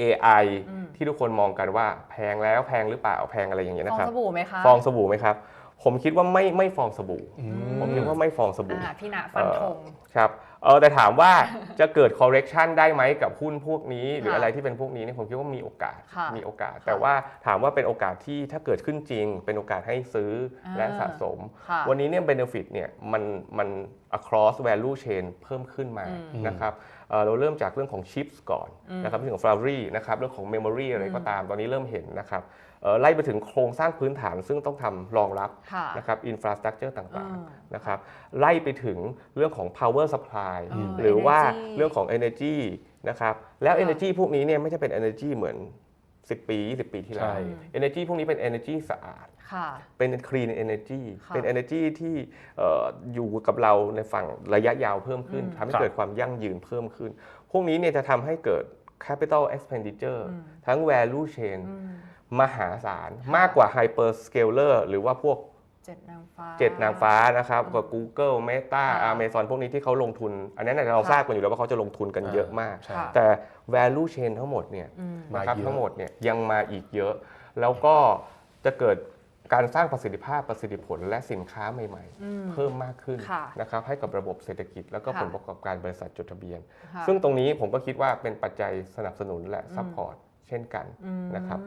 AI อืมที่ทุกคนมองกันว่าแพงแล้วแพงหรือเปล่าแพงอะไรอย่างเงี้ยฟอนะงครับสบู่ไหมคะฟองสบู่ไหมครับ ผมคิดว่าไม่ไม่ฟองสบู่อืมผมคิดว่าไม่ฟองสบู่อ่าพี่ณฟันธงครับ เออแต่ถามว่าจะเกิด correction ได้ไหมกับหุ้นพวกนี้ หรือค่ะอะไรที่เป็นพวกนี้เนี่ยผมคิดว่ามีโอกาสค่ะมีโอกาสค่ะแต่ว่าถามว่าเป็นโอกาสที่ถ้าเกิดขึ้นจริง เป็นโอกาสให้ซื้ออาและสะสม ค่ะวันนี้เนี่ย benefit เนี่ยมันมัน across value chain เพิ่มขึ้นมาอืม นะครับเอ่อเราเริ่มจากเรื่องของ chips ก่อนอืมนะครับเรื่องของ foundry นะครับเรื่องของ memory อะไรก็อืมตามตอนนี้เริ่มเห็นนะครับเอ่อไล่ไปถึงโครงสร้างพื้นฐานซึ่งต้องทำรองรับ ค่ะ นะครับ infrastructure ต่างอืม ๆนะครับไล่ไปถึงเรื่องของ power supply อืมหรือว่า energy เรื่องของ energy นะครับแล้วค่ะ energy พวกนี้เนี่ยไม่ใช่เป็น energy เหมือน 10 ปี 20 ปีที่แล้วใช่ energy พวกนี้เป็น energy สะอาดค่ะเป็น clean energy ค่ะเป็น energy ที่เอ่ออยู่กับเราในฝั่งระยะยาวเพิ่มขึ้นอืมทำให้ครับเกิดความยั่งยืนเพิ่มขึ้น พวกนี้เนี่ยจะทำให้เกิด capital expenditure อืมทั้ง value chain อืมมหาศาล มากกว่า hyperscaler หรือว่าพวก เจ็ดนางฟ้าเจ็ดนางฟ้านะครับกับ Google Meta ค่ะ Amazon พวกนี้ที่เขาลงทุน อันนั้นเนยเราค่ะทราบกันอยู่แล้วว่าเขาจะลงทุนกันเยอะมาก ใช่ค่ะแต่ value chain ทั้งหมดเนี่ยอืมนะครับมาเยอะ ทั้งหมดเนี่ยยังมาอีกเยอะ แล้วก็จะเกิดการสร้างประสิทธิภาพประสิทธิผลและสินค้าใหม่ อืม ๆ เพิ่มมากขึ้นค่ะนะครับให้กับระบบเศรษฐกิจ แล้วก็ค่ะ ผลประกอบการบริษัทจดทะเบียน ค่ะซึ่งตรงนี้ผมก็คิดว่าเป็นปัจจัยสนับสนุนและซัพพอร์ตเช่นกันอืมนะครับ